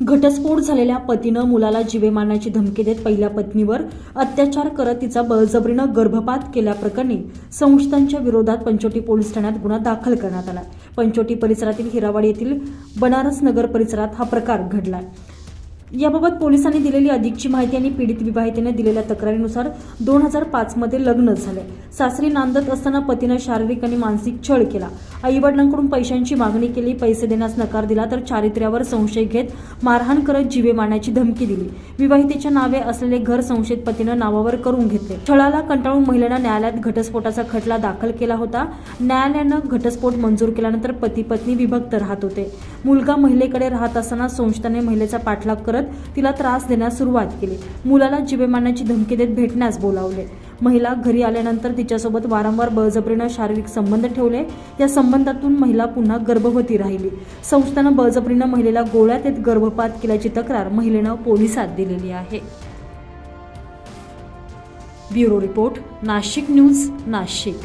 घटस्फोट झालेल्या पतीनं मुलाला जीवे मारण्याची धमकी देत पहिल्या पत्नीवर अत्याचार करत तिचा बळजबरीनं गर्भपात केल्याप्रकरणी संशयितांच्या विरोधात पंचोटी पोलीस ठाण्यात गुन्हा दाखल करण्यात आला पंचोटी परिसरातील हिरावाडी येथील बनारस नगर परिसरात हा प्रकार घडला याबाबत पोलिसांनी दिलेली अधिकची माहिती आणि पीडित विवाहितेने दिलेल्या तक्रारीनुसार दोन हजार पाचमध्ये लग्न झाले सासरी नांदत असताना पतीनं शारीरिक आणि मानसिक छळ केला. आईवडिलांकडून पैशांची मागणी केली पैसे देण्यास नकार दिला तर चारित्र्यावर संशय घेत मारहाण करत जीवे मारण्याची धमकी दिली. विवाहितेच्या नावे असलेले घर संशयित पतीनं नावावर करून घेतले. छळाला कंटाळून महिलेनं न्यायालयात घटस्फोटाचा खटला दाखल केला होता. न्यायालयानं घटस्फोट मंजूर केल्यानंतर पती पत्नी विभक्त राहत होते. मुलगा महिलेकडे राहत असताना संशयाने महिलेचा पाठलाग करत तिला त्रास देण्यास सुरुवात केली. मुलाला जीवे मारण्याची धमकी देत भेटण्यास बोलावले. महिला घरी आल्यानंतर तिच्यासोबत वारंवार बळजबरीनं शारीरिक संबंध ठेवले. या संबंधातून महिला पुन्हा गर्भवती राहिली. संस्थानं बळजबरीनं महिलेला गोळ्यात येत गर्भपात केल्याची तक्रार महिलेनं पोलिसात दिलेली आहे. Bureau report Nashik news Nashik.